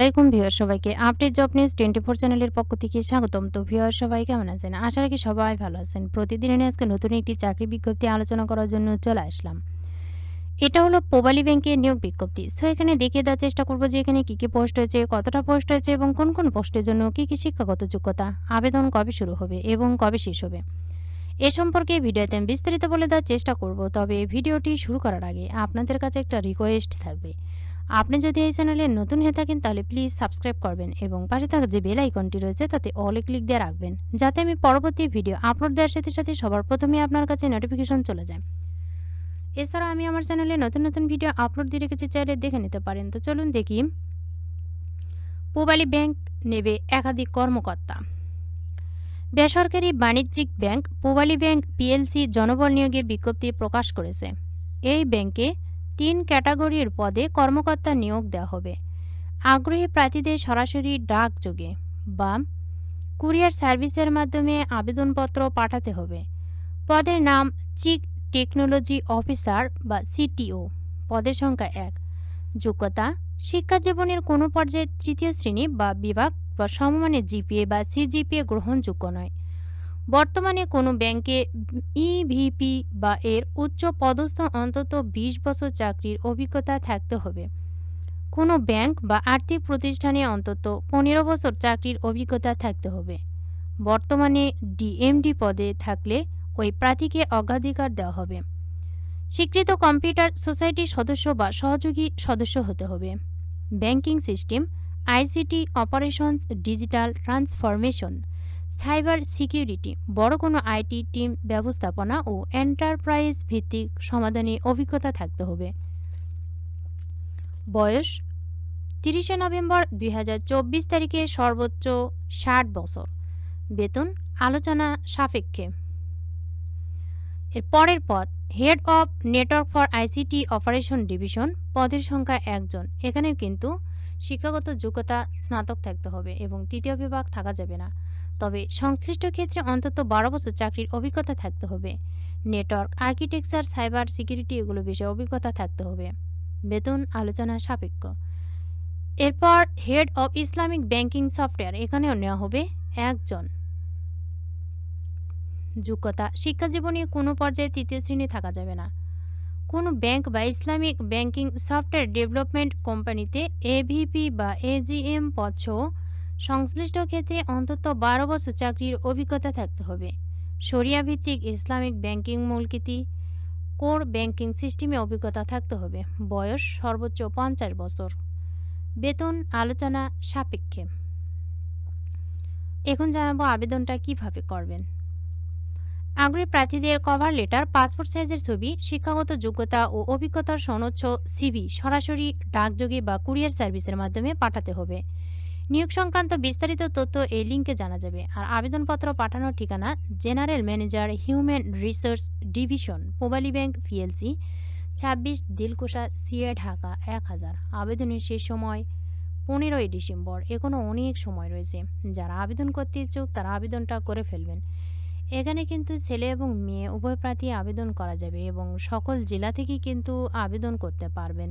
আসসালামাইকুম ভিউয়ার সবাইকে update job news twenty four চ্যানেলের পক্ষ থেকে স্বাগতম। তো ভিউয়ার সবাই কেমন আছেন? আশা রাখি সবাই ভালো আছেন। প্রতিদিনের আজকে নতুন একটি চাকরি বিজ্ঞপ্তি আলোচনা করার জন্য চলে আসলাম। এটা হলো পোবালি ব্যাংকের নিয়োগ বিজ্ঞপ্তি। সো এখানে দেখিয়ে দেওয়ার চেষ্টা করব যে এখানে কী কী পোস্ট হয়েছে কতটা পোস্ট হয়েছে এবং কোন কোন পোস্টের জন্য কী কী শিক্ষাগত যোগ্যতা, আবেদন কবে শুরু হবে এবং কবে শেষ হবে। এ সম্পর্কে ভিডিওতে আমি বিস্তারিত বলে দেওয়ার চেষ্টা করব, তবে ভিডিওটি শুরু করার আগে আপনাদের কাছে একটা রিকোয়েস্ট থাকবে। আপনি যদি এই চ্যানেলে নতুন হয়ে থাকেন, তাহলে প্লিজ সাবস্ক্রাইব করবেন এবং পাশে থাকা যে বেল আইকনটি রয়েছে, তাতে অলে ক্লিক দিয়ে রাখবেন, যাতে আমি পরবর্তী ভিডিও আপলোড দেওয়ার সাথে সাথে সবার প্রথমে আপনার কাছে নোটিফিকেশন চলে যায়। এছাড়া আমি আমার চ্যানেলে নতুন নতুন ভিডিও আপলোড দিয়ে রেখেছি, চাইলে দেখে নিতে পারেন। তো চলুন দেখি। পূবালী ব্যাংক নেবে একাধিক কর্মকর্তা। বেসরকারি বাণিজ্যিক ব্যাংক পূবালী ব্যাংক পিএলসি জনবল নিয়োগের বিজ্ঞপ্তি প্রকাশ করেছে। এই ব্যাংকে তিন ক্যাটাগরির পদে কর্মকর্তা নিয়োগ দেওয়া হবে। আগ্রহী প্রার্থীদের সরাসরি ডাকযোগে বা কুরিয়ার সার্ভিসের মাধ্যমে আবেদনপত্র পাঠাতে হবে। পদের নাম চিক টেকনোলজি অফিসার বা সিটিও, পদের সংখ্যা এক। যোগ্যতা, শিক্ষা জীবনের কোনো পর্যায়ে তৃতীয় শ্রেণি বা বিভাগ বা সমমানের জিপিএ বা সিজিপিএ গ্রহণযোগ্য নয়। বর্তমানে কোনো ব্যাংকে ইভিপি বা এর উচ্চ পদস্থ অন্তত ২০ বছর চাকরির অভিজ্ঞতা থাকতে হবে। কোনো ব্যাংক বা আর্থিক প্রতিষ্ঠানে অন্তত পনেরো বছর চাকরির অভিজ্ঞতা থাকতে হবে। বর্তমানে ডিএমডি পদে থাকলে ওই প্রার্থীকে অগ্রাধিকার দেওয়া হবে। স্বীকৃত কম্পিউটার সোসাইটির সদস্য বা সহযোগী সদস্য হতে হবে। Banking system, ICT operations, digital transformation. Cyber security, বড় কোনো আইটি টিম ব্যবস্থাপনা ও এন্টারপ্রাইজ ভিত্তিক সমাধানে অভিজ্ঞতা থাকতে হবে। বয়স, তিরিশে নভেম্বর দুই হাজার চব্বিশ তারিখে সর্বোচ্চ ষাট বছর। বেতন, আলোচনা সাপেক্ষে। এর পরের পদ, head of network for ICT operation division, পদের সংখ্যা একজন। এখানেও কিন্তু শিক্ষাগত যোগ্যতা স্নাতক থাকতে হবে এবং তৃতীয় বিভাগ থাকা যাবে না। তবে সংশ্লিষ্ট ক্ষেত্রে অন্তত বারো বছর চাকরির অভিজ্ঞতা থাকতে হবে। নেটওয়ার্ক, আর্কিটেকচার, সাইবার সিকিউরিটি এগুলো বিষয়ে অভিজ্ঞতা থাকতে হবে। বেতন আলোচনা সাপেক্ষ। এরপর head of Islamic banking software, এখানেও নেওয়া হবে একজন। যোগ্যতা, শিক্ষা জীবনে কোনো পর্যায়ে তৃতীয় শ্রেণি থাকা যাবে না। কোনো ব্যাংক বা ইসলামিক ব্যাংকিং সফটওয়্যার ডেভেলপমেন্ট কোম্পানিতে এভিপি বা এজিএম পদসহ সংশ্লিষ্ট ক্ষেত্রে অন্তত বারো বছর চাকরির অভিজ্ঞতা থাকতে হবে। ভিত্তিক ইসলামিক ব্যাংকিং মূলকীতি কোর ব্যাংকিং সিস্টেমে অভিজ্ঞতা থাকতে হবে। বয়স সর্বোচ্চ পঞ্চাশ বছর। বেতন আলোচনা সাপেক্ষে। এখন জানাব আবেদনটা কীভাবে করবেন। আগ্রহী প্রার্থীদের কভার লেটার পাসপোর্ট সাইজের ছবি, শিক্ষাগত যোগ্যতা ও অভিজ্ঞতার সনচ্ছ সিভি সরাসরি ডাকযোগে বা কুরিয়ার সার্ভিসের মাধ্যমে পাঠাতে হবে। নিয়োগ সংক্রান্ত বিস্তারিত তথ্য এই লিঙ্কে জানা যাবে। আর আবেদনপত্র পাঠানোর ঠিকানা general manager human resource division, Pubali bank PLC ছাব্বিশ দিলকুশা সিএ ঢাকা, এক হাজার। আবেদনের শেষ সময় পনেরোই ডিসেম্বর। এখনও অনেক সময় রয়েছে। যারা আবেদন করতে ইচ্ছুক, তারা আবেদনটা করে ফেলবেন। এখানে কিন্তু ছেলে এবং মেয়ে, উভয় প্রার্থী আবেদন করা যাবে এবং সকল জেলা থেকেই কিন্তু আবেদন করতে পারবেন।